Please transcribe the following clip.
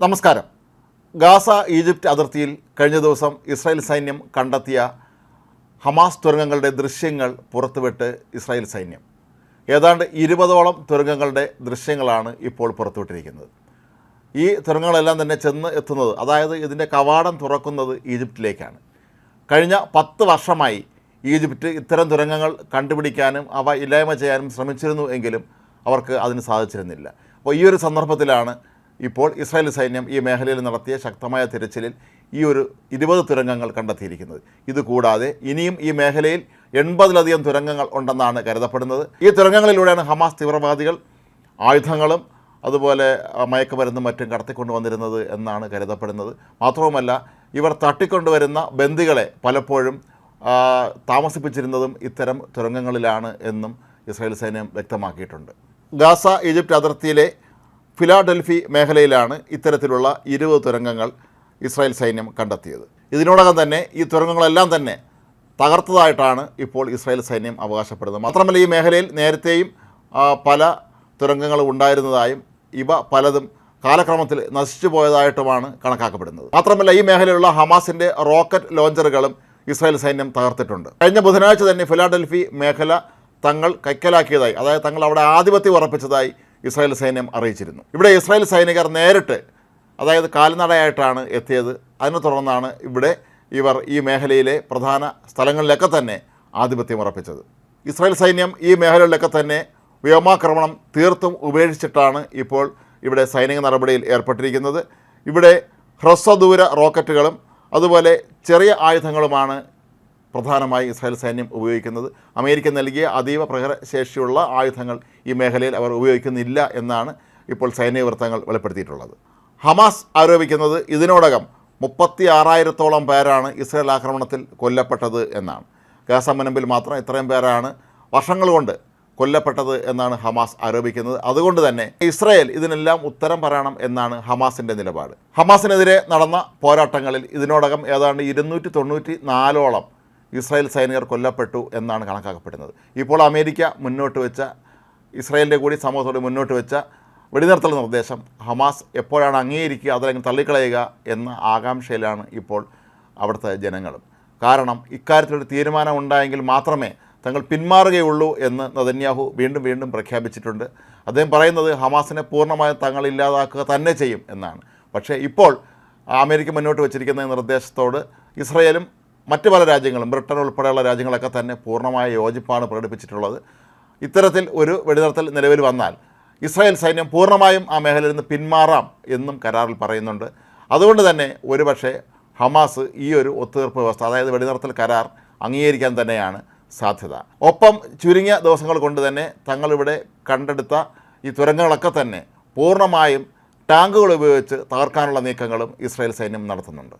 നമസ്കാരം. Gaza Egypt അതിർത്തിയിൽ കഴിഞ്ഞ ദിവസം ഇസ്രായേൽ സൈന്യം കണ്ടെത്തിയ ഹമാസ് തുരങ്കങ്ങളുടെ ദൃശ്യങ്ങൾ പുറത്തുവിട്ട് ഇസ്രായേൽ സൈന്യം. ഏതാണ്ട് ഇരുപതോളം തുരങ്കങ്ങളുടെ ദൃശ്യങ്ങളാണ് ഇപ്പോൾ പുറത്തുവിട്ടിരിക്കുന്നത്. ഈ തുരങ്കങ്ങളെല്ലാം തന്നെ ചെന്ന് എത്തുന്നത് അതായത് ഇതിന്റെ കവാടം തുറക്കുന്നത് ഈജിപ്തിലേക്കാണ്. കഴിഞ്ഞ പത്ത് വർഷമായി ഈജിപ്റ്റ് ഇത്തരം തുരങ്കങ്ങൾ കണ്ടുപിടിക്കാനും അവ ഇല്ലായ്മ ചെയ്യാനും ശ്രമിച്ചിരുന്നു എങ്കിലും അവർക്ക് അതിന് സാധിച്ചിരുന്നില്ല. അപ്പോൾ ഈ ഒരു സന്ദർഭത്തിലാണ് ഇപ്പോൾ ഇസ്രായേൽ സൈന്യം ഈ മേഖലയിൽ നടത്തിയ ശക്തമായ തിരച്ചിലിൽ ഈ ഒരു ഇരുപത് തുരങ്കങ്ങൾ കണ്ടെത്തിയിരിക്കുന്നത്. ഇതുകൂടാതെ ഇനിയും ഈ മേഖലയിൽ എൺപതിലധികം തുരങ്കങ്ങൾ ഉണ്ടെന്നാണ് കരുതപ്പെടുന്നത്. ഈ തുരങ്കങ്ങളിലൂടെയാണ് ഹമാസ് തീവ്രവാദികൾ ആയുധങ്ങളും അതുപോലെ മയക്കുമരുന്നും മറ്റും കടത്തിക്കൊണ്ടുവന്നിരുന്നത് എന്നാണ് കരുതപ്പെടുന്നത്. മാത്രവുമല്ല ഇവർ തട്ടിക്കൊണ്ടുവരുന്ന ബന്ദികളെ പലപ്പോഴും താമസിപ്പിച്ചിരുന്നതും ഇത്തരം തുരങ്കങ്ങളിലാണ് എന്നും ഇസ്രായേൽ സൈന്യം വ്യക്തമാക്കിയിട്ടുണ്ട്. ഗാസ ഈജിപ്റ്റ് അതിർത്തിയിലെ ഫിലാഡൽഫി മേഖലയിലാണ് ഇത്തരത്തിലുള്ള ഇരുപത് തുരങ്കങ്ങൾ ഇസ്രായേൽ സൈന്യം കണ്ടെത്തിയത്. ഇതിനോടകം തന്നെ ഈ തുരങ്കങ്ങളെല്ലാം തന്നെ തകർത്തതായിട്ടാണ് ഇപ്പോൾ ഇസ്രായേൽ സൈന്യം അവകാശപ്പെടുന്നത്. മാത്രമല്ല ഈ മേഖലയിൽ നേരത്തെയും പല തുരങ്കങ്ങൾ ഉണ്ടായിരുന്നതായും ഇവ പലതും കാലക്രമത്തിൽ നശിച്ചു പോയതായിട്ടുമാണ് കണക്കാക്കപ്പെടുന്നത്. മാത്രമല്ല ഈ മേഖലയിലുള്ള ഹമാസിന്റെ റോക്കറ്റ് ലോഞ്ചറുകളും ഇസ്രായേൽ സൈന്യം തകർത്തിട്ടുണ്ട്. കഴിഞ്ഞ ബുധനാഴ്ച തന്നെ ഫിലാഡൽഫി മേഖല തങ്ങൾ കൈക്കലാക്കിയതായി അതായത് തങ്ങൾ അവിടെ ആധിപത്യം ഉറപ്പിച്ചതായി ഇസ്രായേൽ സൈന്യം അറിയിച്ചിരുന്നു. ഇവിടെ ഇസ്രായേൽ സൈനികർ നേരിട്ട് അതായത് കാൽനടയായിട്ടാണ് എത്തിയത്. അതിനെ തുടർന്നാണ് ഇവിടെ ഇവർ ഈ മേഖലയിലെ പ്രധാന സ്ഥലങ്ങളിലൊക്കെ തന്നെ ആധിപത്യം ഉറപ്പിച്ചത്. ഇസ്രായേൽ സൈന്യം ഈ മേഖലകളിലൊക്കെ തന്നെ വ്യോമാക്രമണം തീർത്തും ഉപേക്ഷിച്ചിട്ടാണ് ഇപ്പോൾ ഇവിടെ സൈനിക നടപടിയിൽ ഏർപ്പെട്ടിരിക്കുന്നത്. ഇവിടെ ഹ്രസ്വദൂര റോക്കറ്റുകളും അതുപോലെ ചെറിയ ആയുധങ്ങളുമാണ് പ്രധാനമായി ഇസ്രായേൽ സൈന്യം ഉപയോഗിക്കുന്നത്. അമേരിക്ക നൽകിയ അതീവ പ്രഹരശേഷിയുള്ള ആയുധങ്ങൾ ഈ മേഖലയിൽ അവർ ഉപയോഗിക്കുന്നില്ല എന്നാണ് ഇപ്പോൾ സൈനിക വൃത്തങ്ങൾ വെളിപ്പെടുത്തിയിട്ടുള്ളത്. ഹമാസ് ആരോപിക്കുന്നത് ഇതിനോടകം മുപ്പത്തി ആറായിരത്തോളം പേരാണ് ഇസ്രായേൽ ആക്രമണത്തിൽ കൊല്ലപ്പെട്ടത് എന്നാണ്. ഗാസ മുനമ്പിൽ മാത്രം ഇത്രയും പേരാണ് വർഷങ്ങൾ കൊണ്ട് കൊല്ലപ്പെട്ടത് എന്നാണ് ഹമാസ് ആരോപിക്കുന്നത്. അതുകൊണ്ട് തന്നെ ഇസ്രായേൽ ഇതിനെല്ലാം ഉത്തരം പറയണം എന്നാണ് ഹമാസിന്റെ നിലപാട്. ഹമാസിനെതിരെ നടന്ന പോരാട്ടങ്ങളിൽ ഇതിനോടകം ഏതാണ്ട് ഇരുന്നൂറ്റി തൊണ്ണൂറ്റി നാലോളം ഇസ്രായേൽ സൈനികർ കൊല്ലപ്പെട്ടു എന്നാണ് കണക്കാക്കപ്പെടുന്നത്. ഇപ്പോൾ അമേരിക്ക മുന്നോട്ട് വെച്ച ഇസ്രായേലിന്റെ കൂടി സമൂഹത്തോട് മുന്നോട്ട് വെച്ച വെടിനിർത്തൽ നിർദ്ദേശം ഹമാസ് എപ്പോഴാണ് അംഗീകരിക്കുക അതല്ലെങ്കിൽ തള്ളിക്കളയുക എന്ന ആകാംക്ഷയിലാണ് ഇപ്പോൾ അവിടുത്തെ ജനങ്ങളും. കാരണം ഇക്കാര്യത്തിലൊരു തീരുമാനം ഉണ്ടായെങ്കിൽ മാത്രമേ തങ്ങൾ പിന്മാറുകയുള്ളൂ എന്ന് നദന്യാഹു വീണ്ടും വീണ്ടും പ്രഖ്യാപിച്ചിട്ടുണ്ട്. അദ്ദേഹം പറയുന്നത് ഹമാസിനെ പൂർണമായും തങ്ങൾ ഇല്ലാതാക്കുക തന്നെ ചെയ്യും എന്നാണ്. പക്ഷേ ഇപ്പോൾ അമേരിക്ക മുന്നോട്ട് വച്ചിരിക്കുന്ന നിർദ്ദേശത്തോട് ഇസ്രയേലും മറ്റ് പല രാജ്യങ്ങളും ബ്രിട്ടൻ ഉൾപ്പെടെയുള്ള രാജ്യങ്ങളൊക്കെ തന്നെ പൂർണമായ യോജിപ്പാണ് പ്രകടിപ്പിച്ചിട്ടുള്ളത്. ഇത്തരത്തിൽ ഒരു വെടിനിർത്തൽ നിലവിൽ വന്നാൽ ഇസ്രായേൽ സൈന്യം പൂർണമായും ആ മേഖലയിൽ നിന്ന് പിന്മാറാം എന്നും കരാറിൽ പറയുന്നുണ്ട്. അതുകൊണ്ട് തന്നെ ഒരുപക്ഷെ ഹമാസ് ഈ ഒരു ഒത്തുതീർപ്പ് വ്യവസ്ഥ അതായത് വെടിനിർത്തൽ കരാർ അംഗീകരിക്കാൻ തന്നെയാണ് സാധ്യത. ഒപ്പം ചുരുങ്ങിയ ദിവസങ്ങൾ കൊണ്ട് തന്നെ തങ്ങളിവിടെ കണ്ടെടുത്ത ഈ തുരങ്കങ്ങളൊക്കെ തന്നെ പൂർണമായും ടാങ്കുകൾ ഉപയോഗിച്ച് തകർക്കാനുള്ള നീക്കങ്ങളും ഇസ്രായേൽ സൈന്യം നടത്തുന്നുണ്ട്.